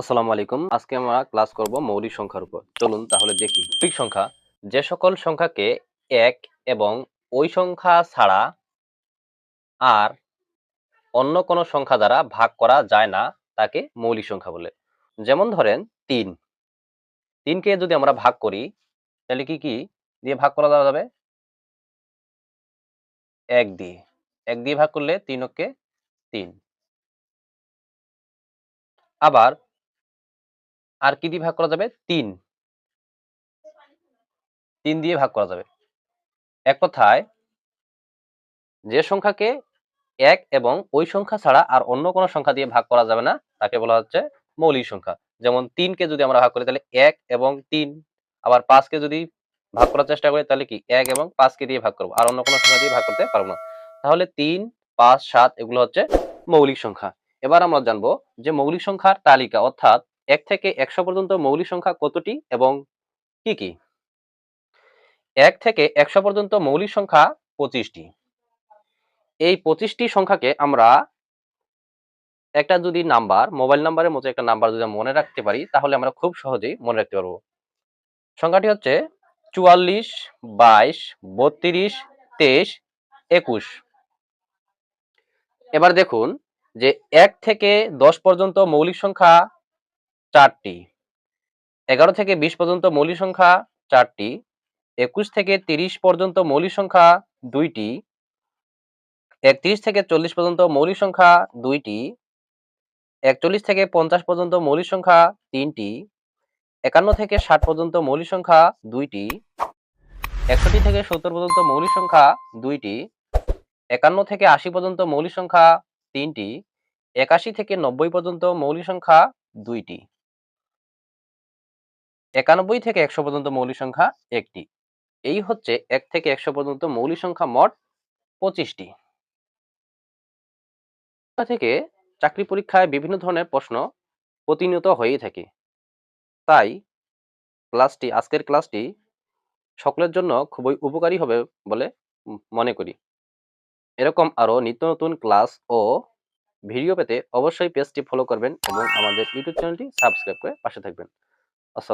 আসসালামু আলাইকুম। আজকে আমরা ক্লাস করব মৌলিক সংখ্যার উপর। চলুন তাহলে দেখি। মৌলিক সংখ্যা, যে সকল সংখ্যাকে এক এবং ওই সংখ্যা ছাড়া আর অন্য কোনো সংখ্যা দ্বারা ভাগ করা যায় না, তাকে মৌলিক সংখ্যা বলে। যেমন ধরেন তিন। তিনকে যদি আমরা ভাগ করি, তাহলে কি কি দিয়ে ভাগ করা যাবে? এক দিয়ে। এক দিয়ে ভাগ করলে তিন ওকে তিন। আবার আর কি দিয়ে ভাগ করা যাবে? তিন। তিন দিয়ে ভাগ করা যাবে। এক কথায়, যে সংখ্যাকে এক এবং ওই সংখ্যা ছাড়া আর অন্য কোনো সংখ্যা দিয়ে ভাগ করা যাবে না, তাকে বলা হচ্ছে মৌলিক সংখ্যা। যেমন তিনকে যদি আমরা ভাগ করি, তাহলে এক এবং তিন। আবার পাঁচকে যদি ভাগ করার চেষ্টা করি, তাহলে কি এক এবং পাঁচকে দিয়ে ভাগ করব। আর অন্য কোনো সংখ্যা দিয়ে ভাগ করতে পারব না। তাহলে তিন, পাঁচ, সাত এগুলো হচ্ছে মৌলিক সংখ্যা। এবার আমরা জানব যে মৌলিক সংখ্যার তালিকা, অর্থাৎ এক থেকে একশো পর্যন্ত মৌলিক সংখ্যা কতটি এবং কি কি? এক থেকে একশো পর্যন্ত মৌলিক সংখ্যা পঁচিশটি। এই পঁচিশটি সংখ্যাকে আমরা একটা যদি নাম্বার, মোবাইল নাম্বারের মতো একটা নাম্বার যদি মনে রাখতে পারি, তাহলে আমরা খুব সহজেই মনে রাখতে পারব। সংখ্যাটি হচ্ছে চুয়াল্লিশ, বাইশ, বত্রিশ, তেইশ, একুশ। এবার দেখুন যে এক থেকে দশ পর্যন্ত মৌলিক সংখ্যা চারটি। এগারো থেকে বিশ পর্যন্ত মৌলিক সংখ্যা চারটি, একুশ থেকে তিরিশ পর্যন্ত মৌলিক সংখ্যা দুইটি, একত্রিশ থেকে চল্লিশ পর্যন্ত মৌলিক সংখ্যা দুইটি, একচল্লিশ থেকে পঞ্চাশ পর্যন্ত মৌলিক সংখ্যা তিনটি, একান্ন থেকে ষাট পর্যন্ত মৌলিক সংখ্যা দুইটি, একষট্টি থেকে সত্তর পর্যন্ত মৌলিক সংখ্যা দুইটি, একান্ন থেকে আশি পর্যন্ত মৌলিক সংখ্যা তিনটি, একাশি থেকে নব্বই পর্যন্ত মৌলিক সংখ্যা দুইটি। একানব্বই থেকে একশো পর্যন্ত মৌলিক সংখ্যা একটি। এই হচ্ছে এক থেকে একশো পর্যন্ত মৌলিক সংখ্যা মোট পঁচিশটি। থেকে চাকরি পরীক্ষায় বিভিন্ন ধরনের প্রশ্ন প্রতিনিয়ত হয়েই থাকে। তাই ক্লাসটি, আজকের ক্লাসটি সকলের জন্য খুবই উপকারী হবে বলে মনে করি। এরকম আরও নিত্য নতুন ক্লাস ও ভিডিও পেতে অবশ্যই পেজটি ফলো করবেন এবং আমাদের ইউটিউব চ্যানেলটি সাবস্ক্রাইব করে পাশে থাকবেন। আসসালাম।